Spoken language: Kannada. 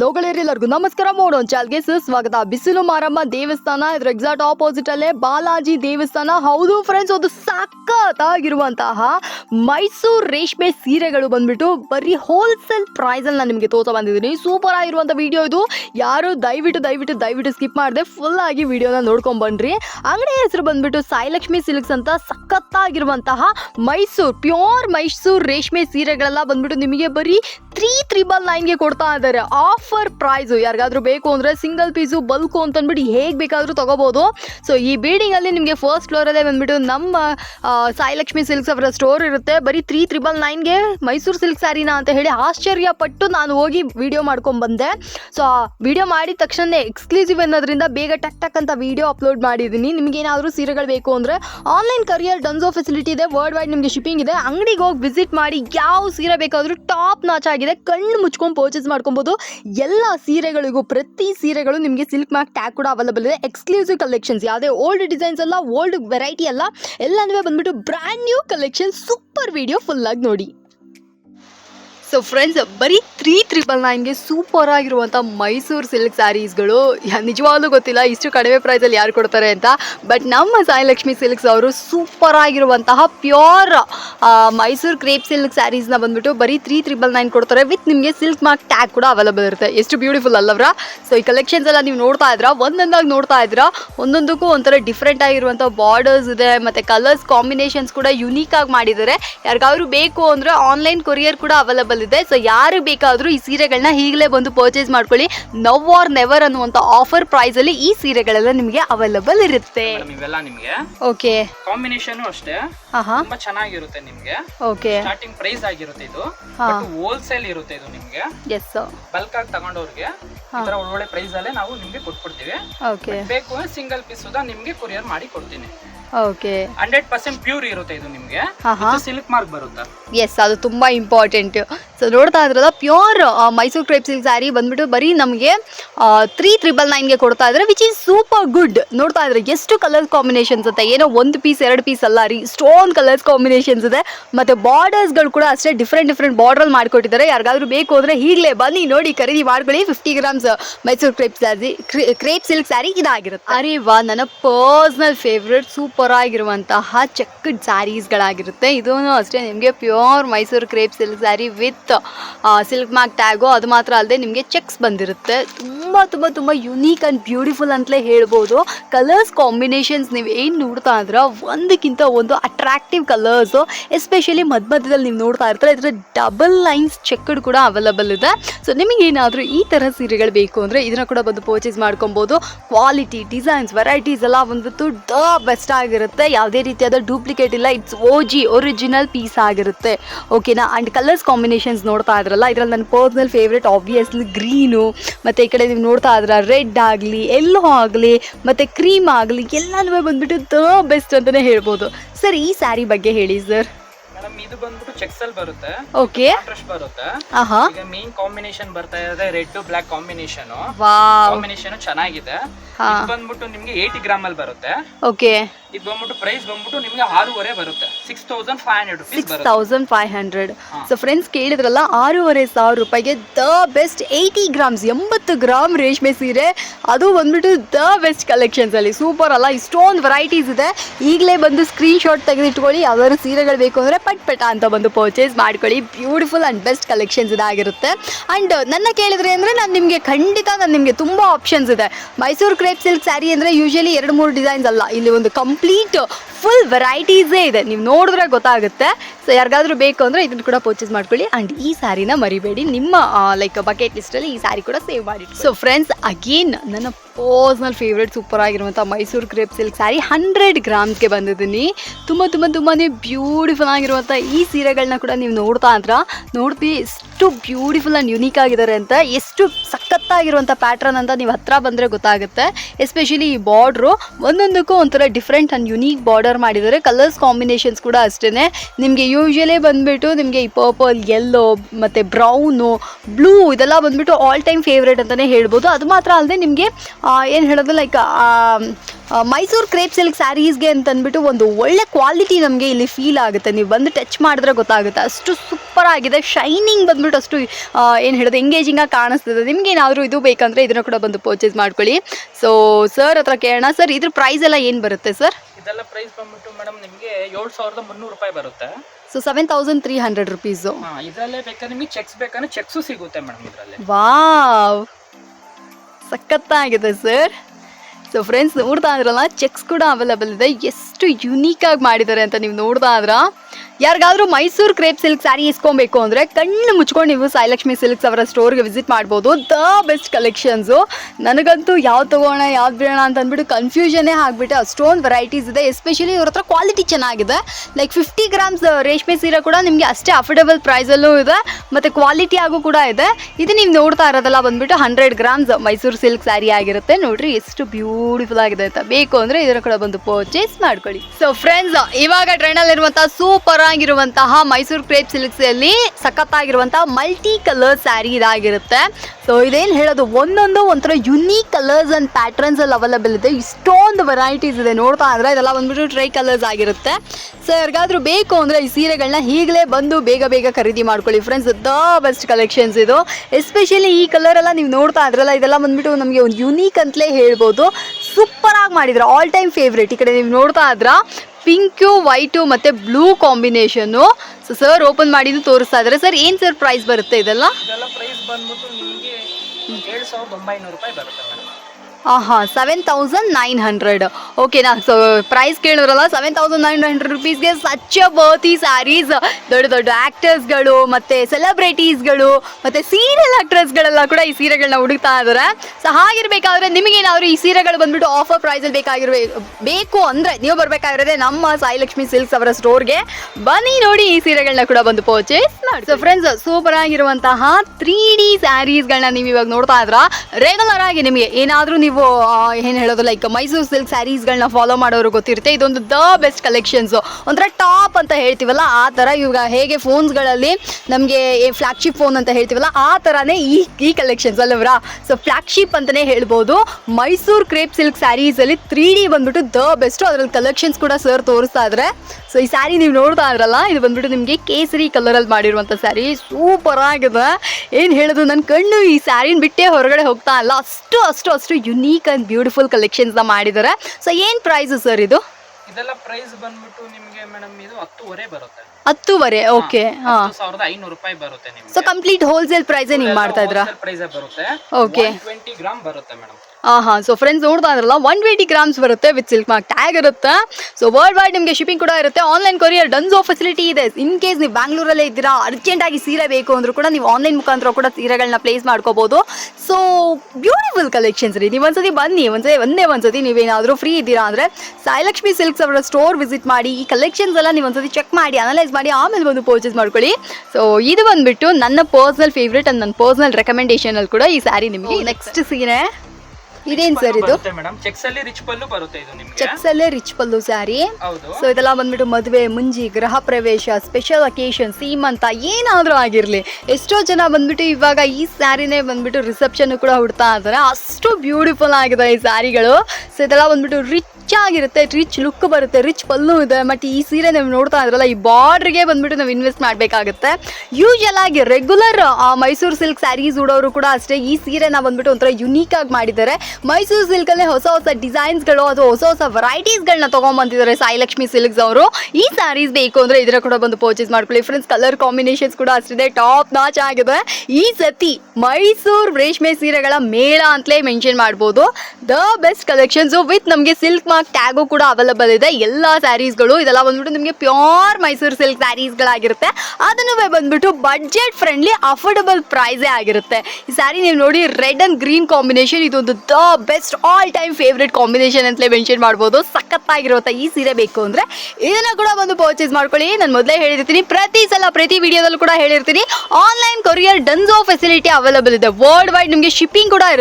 ಲೋಗಳೇರೆಲ್ಲರಿಗೂ ನಮಸ್ಕಾರ. ಮೋಡೋನ್ ಚಾಲ್ಗೆ ಸುಸ್ವಾಗತ. ಬಿಸಿಲು ಮಾರಮ್ಮ ದೇವಸ್ಥಾನ, ಇದ್ರ ಎಕ್ಸಾಕ್ಟ್ ಆಪೋಸಿಟ್ ಅಲ್ಲೇ ಬಾಲಾಜಿ ದೇವಸ್ಥಾನ. ಹೌದು ಫ್ರೆಂಡ್ಸ್ ಒಂದು ಸಖತ್ತಾಗಿರುವಂತಹ ಮೈಸೂರು ರೇಷ್ಮೆ ಸೀರೆಗಳು ಬಂದ್ಬಿಟ್ಟು ಬರೀ ಹೋಲ್ಸೇಲ್ ಪ್ರೈಸ್ ಅಲ್ಲಿ ನಾನು ನಿಮಗೆ ತೋತ ಬಂದಿದ್ದೀನಿ. ಸೂಪರ್ ಆಗಿರುವಂತ ವಿಡಿಯೋ ಇದು. ಯಾರು ದಯವಿಟ್ಟು ದಯವಿಟ್ಟು ದಯವಿಟ್ಟು ಸ್ಕಿಪ್ ಮಾಡದೆ. ಫುಲ್ ಆಗಿ ವಿಡಿಯೋನ ನೋಡ್ಕೊಂಡ್ ಬನ್ರಿ. ಅಂಗಡಿ ಹೆಸರು ಬಂದ್ಬಿಟ್ಟು ಸಾಯಿಲಕ್ಷ್ಮಿ ಸಿಲ್ಕ್ಸ್ ಅಂತ ಸಖತ್ತಾಗಿರುವಂತಹ ಮೈಸೂರು ಪ್ಯೂರ್ ಮೈಸೂರು ರೇಷ್ಮೆ ಸೀರೆಗಳೆಲ್ಲ ಬಂದ್ಬಿಟ್ಟು ನಿಮಗೆ ಬರೀ ತ್ರೀ ತ್ರಿಬಲ್ ನೈನ್ಗೆ ಕೊಡ್ತಾ ಇದ್ದಾರೆ. ಆಫರ್ ಪ್ರೈಸು ಯಾರಿಗಾದ್ರೂ ಬೇಕು ಅಂದರೆ ಸಿಂಗಲ್ ಪೀಸು ಬಲ್ಕು ಅಂತ ಅಂದ್ಬಿಟ್ಟು ಹೇಗೆ ಬೇಕಾದರೂ ತಗೋಬೋದು. ಸೊ ಈ ಬಿಲ್ಡಿಂಗಲ್ಲಿ ನಿಮಗೆ ಫಸ್ಟ್ ಫ್ಲೋರಲ್ಲೇ ಬಂದ್ಬಿಟ್ಟು ನಮ್ಮ ಆ, ಸಾಯಿಲಕ್ಷ್ಮಿ ಸಿಲ್ಕ್ಸ್ ಅವರ ಸ್ಟೋರ್ ಇರುತ್ತೆ. ಬರೀ ತ್ರೀ ತ್ರಿಬಲ್ ನೈನ್ಗೆ ಮೈಸೂರು ಸಿಲ್ಕ್ ಸ್ಯಾರಿನ ಅಂತ ಹೇಳಿ ಆಶ್ಚರ್ಯ ಪಟ್ಟು ನಾನು ಹೋಗಿ ವಿಡಿಯೋ ಮಾಡ್ಕೊಂಡು ಬಂದೆ. ಸೊ ವಿಡಿಯೋ ಮಾಡಿದ ತಕ್ಷಣ ಎಕ್ಸ್ಕ್ಲೂಸಿವ್ ಅನ್ನೋದ್ರಿಂದ ಬೇಗ ಟಕ್ ಟಕ್ ಅಂತ ವಿಡಿಯೋ ಅಪ್ಲೋಡ್ ಮಾಡಿದ್ದೀನಿ. ನಿಮ್ಗೆ ಏನಾದರೂ ಸೀರೆಗಳು ಬೇಕು ಅಂದರೆ ಆನ್ಲೈನ್ ಕರಿಯರ್ ಡನ್ಸೋ ಫೆಸಿಲಿಟಿ ಇದೆ. ವರ್ಲ್ಡ್ ವೈಡ್ ನಿಮಗೆ ಶಿಪ್ಪಿಂಗ್ ಇದೆ. ಅಂಗಡಿಗೆ ಹೋಗಿ ವಿಸಿಟ್ ಮಾಡಿ ಯಾವ ಸೀರೆ ಬೇಕಾದರೂ ಟಾಪ್ ನಾಚ್ ಆಗಿದೆ. ಕಣ್ಣು ಮುಚ್ಕೊಂಡು ಪರ್ಚೇಸ್ ಮಾಡ್ಕೊಬೋದು. ಎಲ್ಲ ಸೀರೆಗಳಿಗೂ, ಪ್ರತಿ ಸೀರೆಗಳು ನಿಮಗೆ ಸಿಲ್ಕ್ ಮಾರ್ಕ್ ಟ್ಯಾಗ್ ಕೂಡ ಅವೈಲಬಲ್ ಇದೆ. ಎಕ್ಸ್ಕ್ಲೂಸಿವ್ ಕಲೆಕ್ಷನ್ಸ್ ಯಾವುದೇ ಓಲ್ಡ್ ಡಿಸೈನ್ಸ್ ಅಲ್ಲ ಓಲ್ಡ್ ವೆರೈಟಿ ಅಲ್ಲ ಎಲ್ಲನೂ ಬಂದ್ಬಿಟ್ಟು brand new collection super video full ಆಗಿ ನೋಡಿ. ಸೊ ಫ್ರೆಂಡ್ಸ್ ಬರೀ ತ್ರೀ ತ್ರಿಬಲ್ ನೈನ್ಗೆ ಸೂಪರ್ ಆಗಿರುವಂಥ ಮೈಸೂರು ಸಿಲ್ಕ್ ಸ್ಯಾರೀಸ್ಗಳು ನಿಜವಾಗ್ಲೂ ಗೊತ್ತಿಲ್ಲ, ಇಷ್ಟು ಕಡಿಮೆ ಪ್ರೈಸಲ್ಲಿ ಯಾರು ಕೊಡ್ತಾರೆ ಅಂತ. ಬಟ್ ನಮ್ಮ ಸಾಯಿಲಕ್ಷ್ಮಿ ಸಿಲ್ಕ್ಸ್ ಅವರು ಸೂಪರ್ ಆಗಿರುವಂತಹ ಪ್ಯೂರ್ ಮೈಸೂರು ಕ್ರೇಪ್ ಸಿಲ್ಕ್ ಸ್ಯಾರೀಸ್ನ ಬಂದ್ಬಿಟ್ಟು ಬರೀ ತ್ರೀ ತ್ರಿಬಲ್ ನೈನ್ ಕೊಡ್ತಾರೆ. ವಿತ್ ನಿಮಗೆ ಸಿಲ್ಕ್ ಮಾರ್ಕ್ ಟ್ಯಾಗ್ ಕೂಡ ಅವೈಲಬಲ್ ಇರುತ್ತೆ. ಎಷ್ಟು ಬ್ಯೂಟಿಫುಲ್ ಅಲ್ಲವ್ರ? ಸೊ ಈ ಕಲೆಕ್ಷನ್ಸ್ ಎಲ್ಲ ನೀವು ನೋಡ್ತಾ ಇದ್ರ ಒಂದೊಂದಾಗಿ ನೋಡ್ತಾ ಇದ್ರ ಒಂದೊಂದಕ್ಕೂ ಒಂಥರ ಡಿಫ್ರೆಂಟ್ ಆಗಿರುವಂಥ ಬಾರ್ಡರ್ಸ್ ಇದೆ, ಮತ್ತು ಕಲರ್ಸ್ ಕಾಂಬಿನೇಷನ್ಸ್ ಕೂಡ ಯುನೀಕ್ ಆಗಿ ಮಾಡಿದ್ದಾರೆ. ಯಾರಿಗಾದ್ರೂ ಬೇಕು ಅಂದರೆ ಆನ್ಲೈನ್ ಕೊರಿಯರ್ ಕೂಡ ಅವೈಲಬಲ್ ಸೊ ಯಾರು ಬೇಕಾದರೂ ಈ ಸೀರೆಗಳನ್ನ ಈಗಲೇ ಬಂದು ಪರ್ಚೇಸ್ ಮಾಡ್ಕೊಳ್ಳಿ. ನವ್ ಆರ್ ನೆವರ್ ಅನ್ನುವಂತ ಆಫರ್ ಪ್ರೈಸ್ ಅಲ್ಲಿ ಈ ಸೀರೆಗಳೆಲ್ಲ ನಿಮಗೆ ಅವೈಲಬಲ್ ಇರುತ್ತೆ. ಇವೆಲ್ಲ ನಿಮ್ಗೆ. ಓಕೆ ಕಾಂಬಿನೇಷನ್ ಅಷ್ಟೇ. ತುಂಬಾ ಚೆನ್ನಾಗಿರುತ್ತೆ ನಿಮಗೆ. ಓಕೆ ಸ್ಟಾರ್ಟಿಂಗ್ ಪ್ರೈಸ್ ಆಗಿರುತ್ತೆ ಇದು. ಹೋಲ್ಸೇಲ್ ಇರುತ್ತೆ ಇದು ನಿಮಗೆ. ಎಸ್ ಬಲ್ಕ್ ಆಗಿ ತಗೊಂಡವ್ರಿಗೆ ತರ ಒಳ್ಳೊಳ್ಳೆ ಪ್ರೈಸ್ ಅಲ್ಲೇ ನಾವು ನಿಮಗೆ ಕೊಟ್ಬಿಡ್ತೀವಿ. ಓಕೆ ಬೇಕು ಸಿಂಗಲ್ ಪೀಸ್ ಸುಧಾ ನಿಮ್ಗೆ ಕೊರಿಯರ್ ಮಾಡಿ ಕೊಡ್ತೀನಿ. ಓಕೆ. ಹಂಡ್ರೆಡ್ ಪರ್ಸೆಂಟ್ ಪ್ಯೂರ್ ಇರುತ್ತೆ ಇದು ನಿಮಗೆ. ಹಾ, ಹಾ. ಸಿಲ್ಕ್ ಮಾರ್ಕ್ ಬರುತ್ತೆ? ಎಸ್ ಅದು ತುಂಬಾ ಇಂಪಾರ್ಟೆಂಟ್ ಸೊ ನೋಡ್ತಾ ಇದ್ರಲ್ಲ pure Mysore crepe silk saree ಬಂದ್ಬಿಟ್ಟು ಬರೀ ನಮಗೆ ತ್ರೀ ತ್ರಿಬಲ್ ನೈನ್ಗೆ ಕೊಡ್ತಾ ಇದ್ರೆ ವಿಚ್ ಈಸ್ ಸೂಪರ್ ಗುಡ್ ನೋಡ್ತಾ ಇದ್ರೆ ಎಷ್ಟು ಕಲರ್ ಕಾಂಬಿನೇಷನ್ಸ್ ಅಂತ ಏನೋ ಒಂದು ಪೀಸ್ ಎರಡು ಪೀಸ್ ಅಲ್ಲ ರೀ ಸ್ಟೋನ್ ಕಲರ್ಸ್ ಕಾಂಬಿನೇಷನ್ಸ್ ಇದೆ. ಮತ್ತು ಬಾರ್ಡರ್ಸ್ಗಳು ಕೂಡ ಅಷ್ಟೇ ಡಿಫ್ರೆಂಟ್ ಡಿಫ್ರೆಂಟ್ ಬಾರ್ಡ್ರಲ್ಲಿ ಮಾಡಿಕೊಟ್ಟಿದ್ದಾರೆ. ಯಾರಿಗಾದ್ರೂ ಬೇಕು ಅಂದರೆ ಈಗಲೇ ಬನ್ನಿ ನೋಡಿ ಖರೀದಿ ಮಾಡ್ಕೊಳ್ಳಿ. Fifty grams Mysore crepe saree crepe silk saree ಇದಾಗಿರುತ್ತೆ. ಅರೆ ವಾ ನನ್ನ ಪರ್ಸ್ನಲ್ ಫೇವ್ರೆಟ್ ಸೂಪರ್ ಆಗಿರುವಂತಹ ಚೆಕ್ ಸ್ಯಾರೀಸ್ಗಳಾಗಿರುತ್ತೆ ಇದೂ ಅಷ್ಟೇ, ನಿಮಗೆ pure Mysore crepe silk saree with silk mark tag ಅದು ಮಾತ್ರ ಅಲ್ಲದೆ ನಿಮಗೆ ಚೆಕ್ಸ್ ಬಂದಿರುತ್ತೆ. ತುಂಬ ತುಂಬ ತುಂಬ ಯುನೀಕ್ ಆ್ಯಂಡ್ ಬ್ಯೂಟಿಫುಲ್ ಅಂತಲೇ ಹೇಳ್ಬೋದು. ಕಲರ್ಸ್ ಕಾಂಬಿನೇಷನ್ಸ್ ನೀವು ಏನು ನೋಡ್ತಾ ಇದ್ರೆ ಒಂದಕ್ಕಿಂತ ಒಂದು ಅಟ್ರಾಕ್ಟಿವ್ ಕಲರ್ಸು ಎಸ್ಪೆಷಲಿ ಮಧ್ಯ ಮಧ್ಯದಲ್ಲಿ ನೀವು ನೋಡ್ತಾ ಇರ್ತಾರೆ ಇದರ ಡಬಲ್ ಲೈನ್ಸ್ ಚೆಕ್ಡ್ ಕೂಡ ಅವೈಲಬಲ್ ಇದೆ. ಸೊ ನಿಮಗೇನಾದರೂ ಈ ಥರ ಸೀರೆಗಳು ಬೇಕು ಅಂದರೆ ಇದನ್ನ ಕೂಡ ಬಂದು ಪರ್ಚೇಸ್ ಮಾಡ್ಕೊಬೋದು. ಕ್ವಾಲಿಟಿ ಡಿಸೈನ್ಸ್ ವೆರೈಟೀಸ್ ಎಲ್ಲ ಬಂದ್ಬಿಟ್ಟು ದ ಬೆಸ್ಟ್ ಆಗಿರುತ್ತೆ. ಯಾವುದೇ ರೀತಿಯಾದ ಡೂಪ್ಲಿಕೇಟ್ ಇಲ್ಲ it's O G original piece ಆಗಿರುತ್ತೆ. ಓಕೆನಾ ಆ್ಯಂಡ್ ಕಲರ್ಸ್ ಕಾಂಬಿನೇಷನ್ಸ್ ನೋಡ್ತಾ ಇದ್ರಲ್ಲ, ಇದರಲ್ಲಿ ನನ್ನ ಪರ್ಸ್ನಲ್ ಫೇವ್ರೆಟ್ ಆಬ್ವಿಯಸ್ಲಿ ಗ್ರೀನು ಮತ್ತು ಈ ಕಡೆ ನೀವು ನೋಡ್ತಾ ಇದ್ರ ರೆಡ್ ಆಗಲಿ ಎಲ್ಲೋ ಆಗಲಿ, ಮತ್ತು ಕ್ರೀಮ್ ಆಗಲಿ ಎಲ್ಲನೂ ಬಂದುಬಿಟ್ಟು ದ ಬೆಸ್ಟ್ ಅಂತಲೇ ಹೇಳ್ಬೋದು. ಸರ್, ಈ ಸ್ಯಾರಿ ಬಗ್ಗೆ ಹೇಳಿ ಸರ್ ಮೇಡಮ್ ಇದು ಬಂದ್ಬಿಟ್ಟು ಚೆಕ್ಸ್ ಅಲ್ಲಿ ಬರುತ್ತೆ. ಓಕೆ ಕಾಂಟ್ರಾಸ್ಟ್ ಬರುತ್ತೆ. ಆಹಾ. ಈಗ ಮೇನ್ ಕಾಂಬಿನೇಷನ್ ಬರ್ತಾ ಇದೆ red black combination wow combination ಚೆನ್ನಾಗಿದೆ. ಹಾ. ಇದು ಬಂದ್ಬಿಟ್ಟು ನಿಮ್ಗೆ ಏಯ್ಟಿ ಗ್ರಾಮ್ ಅಲ್ಲಿ ಬರುತ್ತೆ. ಓಕೆ ಇದು ಬಂದ್ಬಿಟ್ಟು ಪ್ರೈಸ್ ಬಂದ್ಬಿಟ್ಟು ನಿಮ್ಗೆ ಆರೂವರೆ ಬರುತ್ತೆ. Six thousand five hundred rupees six ಬರುತ್ತೆ thousand five hundred so friends ಕೇಳಿದ್ರಲ್ಲ ಆರೂವರೆ ಸಾವಿರ ರೂಪಾಯಿಗೆ ದ ಬೆಸ್ಟ್ ಏಯ್ಟಿ ಗ್ರಾಮ್ಸ್ ಎಂಬತ್ತು ಗ್ರಾಮ್ ರೇಷ್ಮೆ ಸೀರೆ. ಅದು ಬಂದ್ಬಿಟ್ಟು ದ ಬೆಸ್ಟ್ ಕಲೆಕ್ಷನ್ಸ್ ಅಲ್ಲಿ. ಸೂಪರ್ ಅಲ್ಲ ಇಷ್ಟೊಂದು ವೆರೈಟೀಸ್ ಇದೆ. ಈಗಲೇ ಬಂದು ಸ್ಕ್ರೀನ್ ಶಾಟ್ ತೆಗೆದಿಟ್ಕೊಳ್ಳಿ ಯಾವ್ದಾದ್ರು ಸೀರೆಗಳು ಬೇಕು ಅಂದ್ರೆ ಪಟ್ ಪಟ ಅಂತ ಬಂದು ಪರ್ಚೇಸ್ ಮಾಡ್ಕೊಳ್ಳಿ. ಬ್ಯೂಟಿಫುಲ್ ಆ್ಯಂಡ್ ಬೆಸ್ಟ್ ಕಲೆಕ್ಷನ್ಸ್ ಇದಾಗಿರುತ್ತೆ. ಆ್ಯಂಡ್ ನನ್ನ ಕೇಳಿದ್ರೆ ಅಂದರೆ ನಾನು ನಿಮಗೆ ಖಂಡಿತ ನಾನು ನಿಮಗೆ ತುಂಬ ಆಪ್ಷನ್ಸ್ ಇದೆ. ಮೈಸೂರು ಕ್ರೇಪ್ ಸಿಲ್ಕ್ ಸ್ಯಾರಿ ಅಂದರೆ ಯೂಶಲಿ ಎರಡು ಮೂರು ಡಿಸೈನ್ಸ್ ಅಲ್ಲ. ಇಲ್ಲಿ ಒಂದು ಕಂಪ್ಲೀಟ್ ಫುಲ್ ವೆರೈಟೀಸೇ ಇದೆ. ನೀವು ನೋಡಿದ್ರೆ ಗೊತ್ತಾಗುತ್ತೆ. ಸೊ ಯಾರಿಗಾದ್ರೂ ಬೇಕು ಅಂದರೆ ಇದನ್ನು ಕೂಡ ಪರ್ಚೇಸ್ ಮಾಡ್ಕೊಳ್ಳಿ. ಆ್ಯಂಡ್ ಈ ಸ್ಯಾರಿನ ಮರಿಬೇಡಿ. ನಿಮ್ಮ ಲೈಕ್ ಬಕೆಟ್ ಲಿಸ್ಟಲ್ಲಿ ಈ ಸ್ಯಾರಿ ಕೂಡ ಸೇವ್ ಮಾಡಿ ಸೊ ಫ್ರೆಂಡ್ಸ್ ಅಗೇನ್ ನನ್ನ ಪರ್ಸ್ನಲ್ ಫೇವ್ರೇಟ್ ಸೂಪರ್ ಆಗಿರುವಂಥ Mysore crepe silk saree hundred ಗ್ರಾಮ್ಸ್ಗೆ ಬಂದಿದ್ದೀನಿ. ತುಂಬ ತುಂಬ ತುಂಬಾ ಬ್ಯೂಟಿಫುಲ್ ಆಗಿರುವಂಥ ಈ ಸೀರೆಗಳನ್ನ ಕೂಡ ನೀವು ನೋಡ್ತಾ ಇದ್ರ. ನೋಡ್ತಿ ಎಷ್ಟು ಬ್ಯೂಟಿಫುಲ್ ಆ್ಯಂಡ್ ಯುನೀಕ್ ಆಗಿದ್ದಾರೆ ಅಂತ, ಎಷ್ಟು ಸಖತ್ತಾಗಿರುವಂಥ ಪ್ಯಾಟ್ರನ್ ಅಂತ ನೀವು ಹತ್ರ ಬಂದರೆ ಗೊತ್ತಾಗುತ್ತೆ. ಎಸ್ಪೆಷಲಿ ಈ ಬಾರ್ಡ್ರು ಒಂದೊಂದಕ್ಕೂ ಒಂಥರ ಡಿಫ್ರೆಂಟ್ ಆ್ಯಂಡ್ ಯುನೀಕ್ ಬಾರ್ಡರ್ ಮಾಡಿದ್ದಾರೆ. ಕಲರ್ಸ್ ಕಾಂಬಿನೇಷನ್ಸ್ ಕೂಡ ಅಷ್ಟೇ ನಿಮಗೆ ಯೂಶ್ವಲಿ ಬಂದುಬಿಟ್ಟು ನಿಮಗೆ ಈ ಪರ್ಪಲ್ ಯೆಲ್ಲೋ ಮತ್ತು ಬ್ರೌನು ಬ್ಲೂ ಇದೆಲ್ಲ ಬಂದುಬಿಟ್ಟು ಆಲ್ ಟೈಮ್ ಫೇವ್ರೇಟ್ ಅಂತಲೇ ಹೇಳ್ಬೋದು. ಅದು ಮಾತ್ರ ಅಲ್ಲದೆ ನಿಮಗೆ ಏನು ಹೇಳೋದು ಲೈಕ್ ಮೈಸೂರು ಕ್ರೇಪ್ ಸಿಲ್ಕ್ ಸ್ಯಾರೀಸ್ಗೆ ಅಂತಂದ್ಬಿಟ್ಟು ಒಂದು ಒಳ್ಳೆ ಕ್ವಾಲಿಟಿ ನಮಗೆ ಇಲ್ಲಿ ಫೀಲ್ ಆಗುತ್ತೆ. ನೀವು ಬಂದು ಟಚ್ ಮಾಡಿದ್ರೆ ಗೊತ್ತಾಗುತ್ತೆ. ಅಷ್ಟು ಸೂಪರ್ ಆಗಿದೆ. ಶೈನಿಂಗ್ ಬಂದ್ಬಿಟ್ಟು ಅಷ್ಟು ಏನು ಹೇಳೋದು ಎಂಗೇಜಿಂಗಾಗಿ ಕಾಣಿಸ್ತದೆ. ನಿಮ್ಗೆ ಏನಾದರೂ ಇದು ಬೇಕಂದರೆ ಇದನ್ನು ಕೂಡ ಬಂದು ಪರ್ಚೇಸ್ ಮಾಡ್ಕೊಳ್ಳಿ. ಸೊ ಸರ್ ಹತ್ರ ಕೇಳೋಣ. ಸರ್ ಇದ್ರ ಪ್ರೈಸ್ ಎಲ್ಲ ಏನು ಬರುತ್ತೆ ಸರ್ ಇದೆಲ್ಲ ಪ್ರೈಸ್ ಬಂದ್ಬಿಟ್ಟು ಮೇಡಮ್ ನಿಮಗೆ ಏಳು ಸಾವಿರದ ಮುನ್ನೂರು ರೂಪಾಯಿ ಬರುತ್ತೆ. So seven thousand three hundred rupees ಇದರಲ್ಲೇ ಬೇಕಾದ್ರೆ ನಿಮಗೆ ಚೆಕ್ಸ್ ಬೇಕಂದ್ರೆ ಚೆಕ್ಸು ಸಿಗುತ್ತೆ ಮೇಡಮ್ ಇದರಲ್ಲಿ. ವಾವ್ ಸಖತ್ತಾಗಿದೆ ಸರ್ ಸೊ ಫ್ರೆಂಡ್ಸ್ ನೋಡ್ತಾ ಇದ್ರಲ್ಲ ಚೆಕ್ಸ್ ಕೂಡ ಅವೈಲಬಲ್ ಇದೆ. ಎಷ್ಟು ಯುನೀಕಾಗಿ ಮಾಡಿದ್ದಾರೆ ಅಂತ ನೀವು ನೋಡ್ತಾ ಯಾರಿಗಾದ್ರೂ ಮೈಸೂರು ಕ್ರೇಪ್ ಸಿಲ್ಕ್ ಸ್ಯಾರಿ ಇಸ್ಕೊಬೇಕು ಅಂದರೆ ಕಣ್ಣು ಮುಚ್ಕೊಂಡು ನೀವು ಸೈಲಕ್ಷ್ಮಿ ಸಿಲ್ಕ್ಸ್ ಅವರ ಸ್ಟೋರ್ಗೆ ವಿಸಿಟ್ ಮಾಡ್ಬೋದು. ದ ಬೆಸ್ಟ್ ಕಲೆಕ್ಷನ್ಸು ನನಗಂತೂ ಯಾವ್ದು ತೊಗೋಣ ಯಾವ್ದು ಬಿಡೋಣ ಅಂತ ಅಂದ್ಬಿಟ್ಟು ಕನ್ಫ್ಯೂಷನ್ನೇ ಆಗಿಬಿಟ್ಟು ಅಷ್ಟೊಂದು ವೆರೈಟೀಸ್ ಇದೆ. ಎಸ್ಪೆಷಲಿ ಇವ್ರ ಹತ್ರ ಕ್ವಾಲಿಟಿ ಚೆನ್ನಾಗಿದೆ. ಲೈಕ್ ಫಿಫ್ಟಿ ಗ್ರಾಮ್ಸ್ ರೇಷ್ಮೆ ಸೀರೆ ಕೂಡ ನಿಮಗೆ ಅಷ್ಟೇ ಅಫೋರ್ಡಬಲ್ ಪ್ರೈಸಲ್ಲೂ ಇದೆ. ಮತ್ತು ಕ್ವಾಲಿಟಿ ಆಗೂ ಕೂಡ ಇದೆ. ಇದು ನೀವು ನೋಡ್ತಾ ಇರೋದಲ್ಲ ಬಂದ್ಬಿಟ್ಟು hundred grams Mysore silk saree ಆಗಿರುತ್ತೆ. ನೋಡ್ರಿ ಎಷ್ಟು ಬ್ಯೂಟಿಫುಲ್ ಆಗಿದೆ ಅಂತ. ಬೇಕು ಅಂದರೆ ಇದರ ಕೂಡ ಬಂದು ಪರ್ಚೇಸ್ ಮಾಡ್ಕೊಳ್ಳಿ. ಸೊ ಫ್ರೆಂಡ್ಸ್ ಇವಾಗ ಟ್ರೆಂಡಲ್ಲಿರುವಂಥ ಸೂಪರ್ ಆಗಿರುವಂತಹ ಮೈಸೂರು ಕ್ರೇಪ್ ಸಿಲ್ಕ್ಸಲ್ಲಿ ಸಖತ್ತಾಗಿರುವಂತಹ ಮಲ್ಟಿ ಕಲರ್ ಸ್ಯಾರಿ ಇದಾಗಿರುತ್ತೆ. ಸೊ ಇದೇನು ಹೇಳೋದು? ಒಂದೊಂದು ಒಂಥರ ಯುನೀಕ್ ಕಲರ್ಸ್ ಆ್ಯಂಡ್ ಪ್ಯಾಟರ್ನ್ಸ್ ಅಲ್ಲಿ ಅವೈಲಬಲ್ ಇದೆ. ಇಷ್ಟೊಂದು ವೆರೈಟೀಸ್ ಇದೆ. ನೋಡ್ತಾ ಅಂದ್ರೆ ಇದೆಲ್ಲ ಬಂದ್ಬಿಟ್ಟು ಟ್ರೈ ಕಲರ್ಸ್ ಆಗಿರುತ್ತೆ. ಸೊ ಯಾರಿಗಾದ್ರೂ ಬೇಕು ಅಂದರೆ ಈ ಸೀರೆಗಳನ್ನ ಈಗಲೇ ಬಂದು ಬೇಗ ಬೇಗ ಖರೀದಿ ಮಾಡ್ಕೊಳ್ಳಿ. ಫ್ರೆಂಡ್ಸ್ ದ ಬೆಸ್ಟ್ ಕಲೆಕ್ಷನ್ಸ್ ಇದು. ಎಸ್ಪೆಷಲಿ ಈ ಕಲರ್ ಎಲ್ಲ ನೀವು ನೋಡ್ತಾ ಇದ್ರಲ್ಲ, ಇದೆಲ್ಲ ಬಂದ್ಬಿಟ್ಟು ನಮಗೆ ಒಂದು ಯುನೀಕ್ ಅಂತಲೇ ಹೇಳ್ಬೋದು. ಸೂಪರ್ ಆಗಿ ಮಾಡಿದ್ರು ಆಲ್ ಟೈಮ್ ಫೇವ್ರೇಟ್ ಈ ಕಡೆ ನೀವು ನೋಡ್ತಾ ಇದ್ರ? ಪಿಂಕು ವೈಟು ಮತ್ತು blue combination so sir open ಮಾಡಿದ್ದು ತೋರಿಸ್ತಾ ಇದ್ದಾರೆ. ಸರ್ ಏನು ಸರ್ ಪ್ರೈಸ್ ಬರುತ್ತೆ ಇದೆಲ್ಲ? ಇದೆಲ್ಲ ಪ್ರೈಸ್ ಬಂದ್ಬಿಟ್ಟು ನಿಮಗೆ ಏಳು ಸಾವಿರದ ಒಂಬೈನೂರು ರೂಪಾಯಿ ಬರುತ್ತೆ ಹಾಂ ಹಾಂ ಸೆವೆನ್ ತೌಸಂಡ್ ನೈನ್ ಹಂಡ್ರೆಡ್ ಓಕೆನಾ ಸೊ ಪ್ರೈಸ್ ಕೇಳಿದ್ರಲ್ಲ ಸೆವೆನ್ ತೌಸಂಡ್ ನೈನ್ ಹಂಡ್ರೆಡ್ ರುಪೀಸ್ಗೆ ಸಚ್ ಬರ್ತಿ ಸ್ಯಾರೀಸ್ ದೊಡ್ಡ ದೊಡ್ಡ ಆ್ಯಕ್ಟರ್ಸ್ಗಳು ಮತ್ತು ಸೆಲೆಬ್ರಿಟೀಸ್ಗಳು ಮತ್ತು ಸೀರಿಯಲ್ ಆ್ಯಕ್ಟ್ರೆಸ್ಗಳೆಲ್ಲ ಕೂಡ ಈ ಸೀರೆಗಳನ್ನ ಹುಡುಕ್ತಾ ಇದ್ದಾರೆ ಸೊ ಹಾಗಿರ್ಬೇಕಾದ್ರೆ ನಿಮಗೇನಾದರೂ ಈ ಸೀರೆಗಳು ಬಂದ್ಬಿಟ್ಟು ಆಫರ್ ಪ್ರೈಸಲ್ಲಿ ಬೇಕಾಗಿರಬೇಕು ಬೇಕು ಅಂದರೆ ನೀವು ಬರಬೇಕಾಗಿರೋದೆ ನಮ್ಮ ಸಾಯಿಲಕ್ಷ್ಮಿ ಸಿಲ್ಕ್ಸ್ ಅವರ ಸ್ಟೋರ್ಗೆ ಬನ್ನಿ ನೋಡಿ ಈ ಸೀರೆಗಳನ್ನ ಕೂಡ ಬಂದು ಪರ್ಚೇಸ್ ಮಾಡಿ ಸೊ ಫ್ರೆಂಡ್ಸ್ ಸೂಪರ್ ಆಗಿರುವಂತಹ ತ್ರೀ ಡಿ ಸ್ಯಾರೀಸ್ಗಳನ್ನ ನೀವು ಇವಾಗ ನೋಡ್ತಾ ಇದ್ರ? ರೆಗ್ಯುಲರ್ ಆಗಿ ನಿಮಗೆ ಏನಾದರೂ ನೀವು ಏನು ಹೇಳೋದು ಲೈಕ್ ಮೈಸೂರು ಸಿಲ್ಕ್ ಸ್ಯಾರೀಸ್ಗಳನ್ನ ಫಾಲೋ ಮಾಡೋರು ಗೊತ್ತಿರುತ್ತೆ. ಇದೊಂದು ದ ಬೆಸ್ಟ್ ಕಲೆಕ್ಷನ್ಸು ಒಂಥರ ಟಾಪ್ ಅಂತ ಹೇಳ್ತೀವಲ್ಲ, ಆ ಥರ ಇವಾಗ ಹೇಗೆ ಫೋನ್ಸ್ಗಳಲ್ಲಿ ನಮಗೆ ಫ್ಲಾಗ್ಶಿಪ್ ಫೋನ್ ಅಂತ ಹೇಳ್ತೀವಲ್ಲ, ಆ ಥರನೇ ಈ ಈ ಕಲೆಕ್ಷನ್ಸ್ ಅಲ್ಲವ್ರಾ ಸೊ ಫ್ಲಾಗ್ಶಿಪ್ ಅಂತಲೇ ಹೇಳ್ಬೋದು. ಮೈಸೂರು ಕ್ರೇಪ್ ಸಿಲ್ಕ್ ಸ್ಯಾರೀಸಲ್ಲಿ ತ್ರೀ ಡಿ ಬಂದ್ಬಿಟ್ಟು ದ ಬೆಸ್ಟು ಅದರಲ್ಲಿ ಕಲೆಕ್ಷನ್ಸ್ ಕೂಡ ಸರ್ ತೋರಿಸ್ತಾ ಇದ್ದಾರೆ ಸೊ ಈ ಸ್ಯಾರಿ ನೀವು ನೋಡ್ತಾ ಇದ್ರಲ್ಲ, ಇದು ಬಂದ್ಬಿಟ್ಟು ನಿಮಗೆ ಕೇಸರಿ ಕಲರಲ್ಲಿ ಮಾಡಿರುವಂಥ ಸ್ಯಾರಿ ಸೂಪರ್ ಆಗಿದೆ. ಏನು ಹೇಳೋದು ನನ್ನ ಕಣ್ಣು ಈ ಸ್ಯಾರಿನ ಬಿಟ್ಟೇ ಹೊರಗಡೆ ಹೋಗ್ತಾ ಇಲ್ಲ. ಅಷ್ಟು ಅಷ್ಟು ಅಷ್ಟು ಯುನೀಕ್ ಆ್ಯಂಡ್ ಬ್ಯೂಟಿಫುಲ್ ಕಲೆಕ್ಷನ್ಸ್ನ ಮಾಡಿದ್ದಾರೆ. ಸೊ ಏನು ಪ್ರೈಸು ಸರ್ ಇದು? ಇದೆಲ್ಲ ಪ್ರೈಸ್ ಬಂದ್ಬಿಟ್ಟು ನಿಮಗೆ ಮೇಡಮ್ ಇದು ಹತ್ತುವರೆ ಬರುತ್ತೆ. ಹತ್ತೂವರೆ ಓಕೆ ಹಾಂ. ಸಾವಿರದ ಐನೂರು ರೂಪಾಯಿ ಬರುತ್ತೆ ನಿಮ್ಗೆ. ಸೊ ಕಂಪ್ಲೀಟ್ ಹೋಲ್ಸೇಲ್ ಪ್ರೈಸ್ ನೀವು ಮಾಡ್ತಾ ಇದ್ರಾ? ಪ್ರೈಸ್ ಬರುತ್ತೆ. ಓಕೆ ಟ್ವೆಂಟಿ ಗ್ರಾಮ್ ಬರುತ್ತೆ ಮೇಡಮ್ ಹಾಂ ಹಾಂ ಸೊ ಫ್ರೆಂಡ್ಸ್ ನೋಡ್ತಾ ಇದ್ರಲ್ಲ ಒನ್ ಟ್ವೆಂಟಿ ಗ್ರಾಮ್ಸ್ ಬರುತ್ತೆ ವಿತ್ ಸಿಲ್ಕ್ ಮಾರ್ಕ್ ಟ್ಯಾಗ್ ಇರುತ್ತೆ. ಸೊ ವರ್ಲ್ಡ್ ವೈಡ್ ನಿಮಗೆ ಶಿಪ್ಪಿಂಗ್ ಕೂಡ ಇರುತ್ತೆ. ಆನ್ಲೈನ್ ಕೊರಿಯರ್ ಡನ್ಸೋ ಫೆಸಿಲಿಟಿ ಇದೆ. ಇನ್ ಕೇಸ್ ನೀವು ಬ್ಯಾಂಗ್ಳೂರಲ್ಲೇ ಇದ್ದೀರಾ ಅರ್ಜೆಂಟಾಗಿ ಸೀರೆ ಬೇಕು ಅಂದರೂ ಕೂಡ ನೀವು ಆನ್ಲೈನ್ ಮುಖಾಂತರ ಕೂಡ ಸೀರೆಗಳನ್ನ ಪ್ಲೇಸ್ ಮಾಡ್ಕೋಬೋದು. ಸೊ ಬ್ಯೂಟಿಫುಲ್ ಕಲೆಕ್ಷನ್ಸ್ ರೀ. ನೀವು ಒಂದ್ಸತಿ ಬನ್ನಿ ಒಂದ್ಸತಿ ಒಂದೇ ಒಂದ್ಸತಿ ನೀವೇನಾದರೂ ಫ್ರೀ ಇದ್ದೀರಾ ಅಂದರೆ ಸಾಯಿಲಕ್ಷ್ಮಿ ಸಿಲ್ಕ್ಸ್ ಅವರ ಸ್ಟೋರ್ ವಿಸಿಟ್ ಮಾಡಿ ಈ ಕಲೆಕ್ಷನ್ಸ್ ಎಲ್ಲ ನೀವು ಒಂದ್ಸತಿ ಚೆಕ್ ಮಾಡಿ ಅನಲೈಸ್ ಮಾಡಿ ಆಮೇಲೆ ಬಂದು ಪರ್ಚೇಸ್ ಮಾಡ್ಕೊಳ್ಳಿ. ಸೊ ಇದು ಬಂದ್ಬಿಟ್ಟು ನನ್ನ ಪರ್ಸ್ನಲ್ ಫೇವ್ರೇಟ್ ಅಂಡ್ ನನ್ನ ಪರ್ಸ್ನಲ್ ರೆಕಮೆಂಡೇಶನ್ ಕೂಡ ಈ ಸ್ಯಾರಿ ನಿಮಗೆ ನೆಕ್ಸ್ಟ್ ಸೀರೆ ಇದೇನು ಸರ್ ಇದು? ಚೆಕ್ಸ್ ಅಲ್ಲಿ ರಿಚ್ ಪಲ್ಲು ಸ್ಯಾರಿ ಸೊ ಇದೆಲ್ಲ ಬಂದ್ಬಿಟ್ಟು ಮದುವೆ ಮುಂಜಿ ಗೃಹ ಪ್ರವೇಶ ಸ್ಪೆಷಲ್ ಅಕೇಶನ್ ಸೀಮಂತ ಏನಾದರೂ ಆಗಿರಲಿ. ಎಷ್ಟೋ ಜನ ಬಂದ್ಬಿಟ್ಟು ಇವಾಗ ಈ ಸ್ಯಾರಿನೇ ಬಂದ್ಬಿಟ್ಟು ರಿಸೆಪ್ಷನ್ ಕೂಡ ಹುಡ್ತಾ ಇದ್ದಾರೆ ಅಷ್ಟು ಬ್ಯೂಟಿಫುಲ್ ಆಗಿದೆ ಈ ಸ್ಯಾರಿಗಳು ಸೊ ಇದೆಲ್ಲ ಬಂದ್ಬಿಟ್ಟು ರಿಚ್ ಆಗಿರುತ್ತೆ ರಿಚ್ ಲುಕ್ ಬರುತ್ತೆ ರಿಚ್ ಪಲ್ಲು ಇದೆ ಮತ್ತು ಈ ಸೀರೆ ನೀವು ನೋಡ್ತಾ ಇದ್ರಲ್ಲ, ಈ ಬಾರ್ಡ್ರಿಗೆ ಬಂದ್ಬಿಟ್ಟು ನಾವು ಇನ್ವೆಸ್ಟ್ ಮಾಡಬೇಕಾಗುತ್ತೆ. ಯೂಶಲ್ ಆಗಿ ರೆಗ್ಯುಲರ್ ಮೈಸೂರು ಸಿಲ್ಕ್ ಸ್ಯಾರೀಸ್ ಉಡೋರು ಕೂಡ ಅಷ್ಟೇ, ಈ ಸೀರೆನ ಬಂದ್ಬಿಟ್ಟು ಒಂಥರ ಯುನೀಕ್ ಆಗಿ ಮಾಡಿದ್ದಾರೆ. ಮೈಸೂರು ಸಿಲ್ಕಲ್ಲೇ ಹೊಸ ಹೊಸ ಡಿಸೈನ್ಸ್ಗಳು ಅಥವಾ ಹೊಸ ಹೊಸ ವೆರೈಟೀಸ್ಗಳನ್ನ ತೊಗೊಂಬಂದಿದ್ದಾರೆ ಸಾಯಿಲಕ್ಷ್ಮಿ ಸಿಲ್ಕ್ಸ್ ಅವರು. ಈ ಸ್ಯಾರೀಸ್ ಬೇಕು ಅಂದರೆ ಇದರ ಕೂಡ ಬಂದು ಪರ್ಚೇಸ್ ಮಾಡ್ಕೊಳ್ಳಿ. ಫ್ರೆಂಡ್ಸ್ ಕಲರ್ ಕಾಂಬಿನೇಷನ್ಸ್ ಕೂಡ ಅಷ್ಟಿದೆ ಟಾಪ್ ನಾಚ್ ಆಗಿದೆ. ಈ ಸತಿ ಮೈಸೂರು ರೇಷ್ಮೆ ಸೀರೆಗಳ ಮೇಳ ಅಂತಲೇ ಮೆನ್ಷನ್ ಮಾಡ್ಬೋದು. ದ ಬೆಸ್ಟ್ ಕಲೆಕ್ಷನ್ಸು ವಿತ್ ನಮಗೆ ಸಿಲ್ಕ್ ಮಾರ್ಕ್ ಟ್ಯಾಗು ಕೂಡ ಅವೈಲಬಲ್ ಇದೆ. ಎಲ್ಲ ಸ್ಯಾರೀಸ್ಗಳು ಇದೆಲ್ಲ ಬಂದ್ಬಿಟ್ಟು ನಿಮಗೆ ಪ್ಯೂರ್ ಮೈಸೂರು ಸಿಲ್ಕ್ ಸ್ಯಾರೀಸ್ಗಳಾಗಿರುತ್ತೆ ಅದನ್ನು ಬಂದ್ಬಿಟ್ಟು ಬಡ್ಜೆಟ್ ಫ್ರೆಂಡ್ಲಿ ಅಫೋರ್ಡಬಲ್ ಪ್ರೈಸೇ ಆಗಿರುತ್ತೆ. ಈ ಸ್ಯಾರಿ ನೀವು ನೋಡಿ ರೆಡ್ ಅಂಡ್ ಗ್ರೀನ್ ಕಾಂಬಿನೇಷನ್ ಇದೊಂದು the best all time favourite combination ಅಂತಲೇ ಮೆನ್ಷನ್ ಮಾಡ್ಬೋದು. ಸಖತ್ತಾಗಿರುವಂಥ ಈ ಸೀರೆ ಬೇಕು ಅಂದರೆ ಇದನ್ನು ಕೂಡ ಬಂದು ಪರ್ಚೇಸ್ ಮಾಡ್ಕೊಳ್ಳಿ. ನಾನು ಮೊದಲೇ ಹೇಳಿರ್ತೀನಿ, ಪ್ರತಿ ಸಲ, ಪ್ರತಿ ವಿಡಿಯೋದಲ್ಲೂ ಕೂಡ ಹೇಳಿರ್ತೀನಿ. Online courier Dunzo facility available ಇದೆ. ವರ್ಲ್ಡ್ ವೈಡ್ ನಿಮಗೆ ಶಿಪ್ಪಿಂಗ್ ಕೂಡ ಇರುತ್ತೆ.